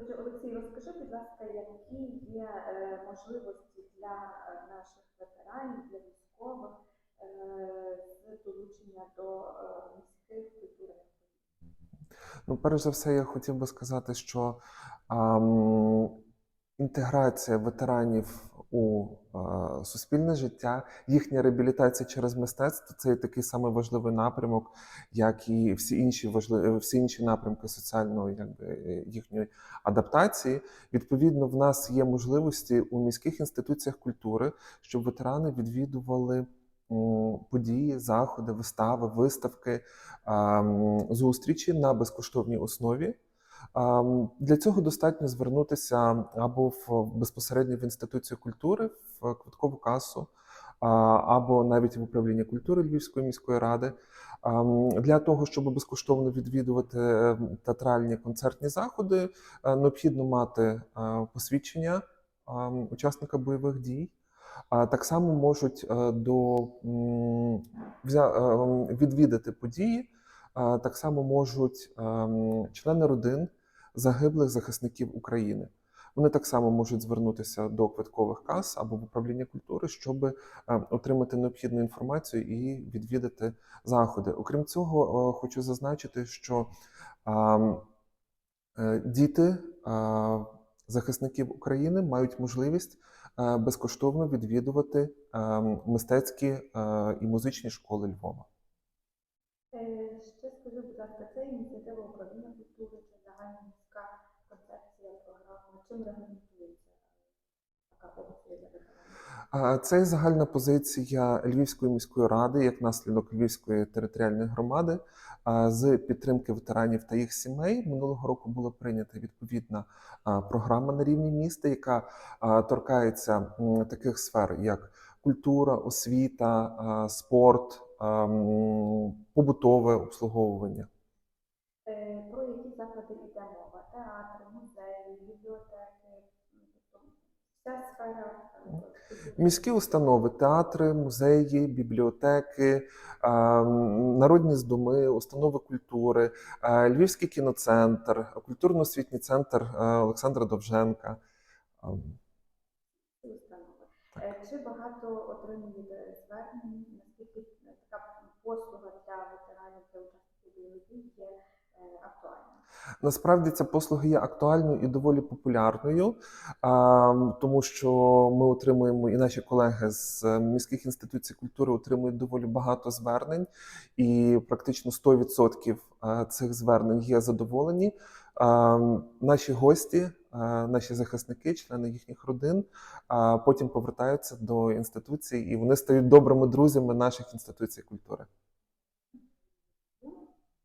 Отже, Олексій, розкажи, будь ласка, які є е, можливості для е, наших ветеранів, для військових е, з долучення до міських культурних Ну, перш за все, я хотів би сказати, що ем, інтеграція ветеранів у суспільне життя, їхня реабілітація через мистецтво це такий самий важливий напрямок, як і всі інші важливі, всі інші напрямки соціальної якби, їхньої адаптації. Відповідно, в нас є можливості у міських інституціях культури, щоб ветерани відвідували події, заходи, вистави, виставки, зустрічі на безкоштовній основі. Для цього достатньо звернутися або в безпосередньо в інституцію культури, в квиткову касу, або навіть в управління культури Львівської міської ради. Для того, щоб безкоштовно відвідувати е, театральні концертні заходи, е, необхідно мати е, посвідчення учасника бойових дій. Так само можуть до відвідати події, так само можуть ем, члени родин загиблих захисників України. Вони так само можуть звернутися до квиткових кас або в управління культури, щоб е, отримати необхідну інформацію і відвідати заходи. Окрім цього, е, хочу зазначити, що е, діти захисників України мають можливість безкоштовно відвідувати мистецькі і музичні школи Львова. Ще скажи, будь ласка, це ініціатива управління культури чи загальна міська концепція програми? Чим регламентується така опція для? А, Це загальна позиція Львівської міської ради як наслідок Львівської територіальної громади з підтримки ветеранів та їх сімей. Минулого року була прийнята відповідна програма на рівні міста, яка торкається таких сфер, як культура, освіта, спорт, побутове обслуговування. Е, Про які заклади йде мова? Театри, музеї, бібліотеки, тобто вся сфера е. Міські установи, театри, музеї, бібліотеки, народні здоми, установи культури, е, Львівський кіноцентр, культурно-освітній центр Олександра Довженка. Чи багато отримуєте звернень? Наскільки така послуга для ветеранів та учасників бойових дій є е, актуальна? Насправді ця послуга є актуальною і доволі популярною, е, тому що ми отримуємо і наші колеги з е, міських інституцій культури отримують доволі багато звернень, і практично 100% е, цих звернень є задоволені. Е, Наші гості, е, наші захисники, члени їхніх родин, а потім повертаються до інституцій, і вони стають добрими друзями наших інституцій культури.